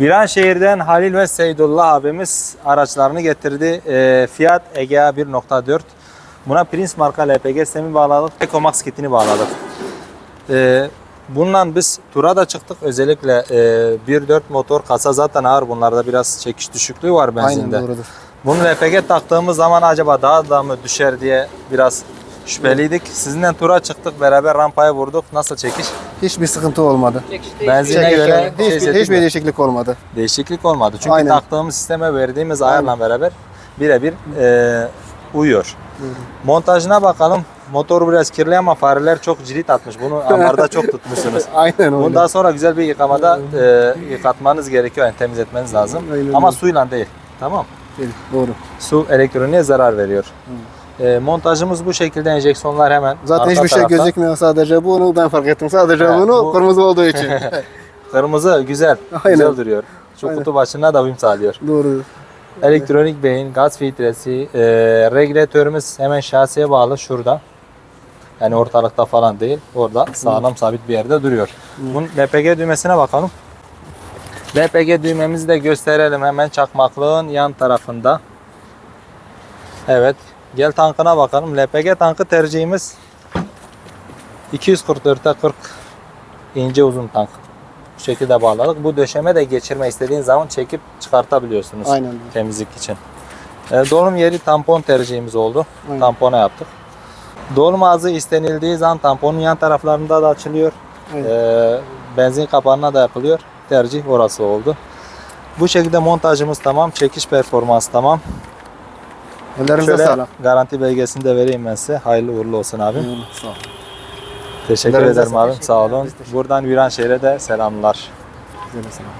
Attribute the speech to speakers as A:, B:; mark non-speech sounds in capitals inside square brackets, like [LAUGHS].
A: Viranşehir'den Halil ve Seydullah abimiz araçlarını getirdi. Ee, Fiat Egea 1.4. Buna Prince marka LPG sistemi bağladık. Ecomax kitini bağladık. Ee, bununla biz tura da çıktık. Özellikle e, 1.4 motor kasa zaten ağır. Bunlarda biraz çekiş düşüklüğü var benzinde.
B: Aynen doğrudur.
A: Bunu LPG taktığımız zaman acaba daha da mı düşer diye biraz şüpheliydik. Sizinle tura çıktık. Beraber rampaya vurduk. Nasıl çekiş?
B: Hiçbir sıkıntı olmadı.
A: Benzine
B: Çekirken
A: göre şey
B: hiçbir,
A: mi?
B: değişiklik olmadı.
A: değişiklik olmadı. Çünkü
B: Aynen.
A: taktığımız sisteme verdiğimiz ayarla beraber birebir e, uyuyor. Montajına bakalım. Motor biraz kirli ama fareler çok cirit atmış. Bunu amarda çok tutmuşsunuz. [LAUGHS]
B: Aynen öyle.
A: Bundan sonra güzel bir yıkamada e, yıkatmanız gerekiyor. Yani temizletmeniz lazım.
B: Aynen
A: ama suyla değil. Tamam.
B: Değil, Doğru.
A: Su elektroniğe zarar veriyor. E, montajımız bu şekilde enjeksiyonlar hemen
B: Zaten
A: arka
B: hiçbir şey gözükmüyor sadece bunu ben fark ettim. Sadece
A: Evet,
B: bunu
A: bu-
B: kırmızı olduğu için. [LAUGHS]
A: Kırmızı güzel.
B: Aynen.
A: Güzel duruyor. Şu
B: Aynen.
A: kutu başına da uyum sağlıyor.
B: Doğru.
A: Elektronik beyin, gaz filtresi, e, regülatörümüz hemen şasiye bağlı şurada. Yani ortalıkta falan değil. Orada sağlam sabit bir yerde duruyor. Bunun LPG düğmesine bakalım. LPG düğmemizi de gösterelim hemen çakmaklığın yan tarafında. Evet. Gel tankına bakalım. LPG tankı tercihimiz 244'e 40 ince uzun tank. Bu şekilde bağladık. Bu döşeme de geçirme istediğin zaman çekip çıkartabiliyorsunuz
B: Aynen.
A: temizlik için. E, dolum yeri tampon tercihimiz oldu.
B: Aynen.
A: Tampona yaptık. Dolum ağzı istenildiği zaman tamponun yan taraflarında da açılıyor.
B: Aynen.
A: E, benzin kapağına da yapılıyor. Tercih orası oldu. Bu şekilde montajımız tamam. Çekiş performansı tamam.
B: Ellerinize
A: Şöyle
B: sağlık.
A: garanti belgesini de vereyim ben size. Hayırlı uğurlu olsun abim.
B: Sağ ol.
A: Teşekkür
B: Ellerinize
A: ederim
B: sağlık.
A: abim. Sağ olun. Buradan Viranşehir'e de selamlar.
B: Güzel selam.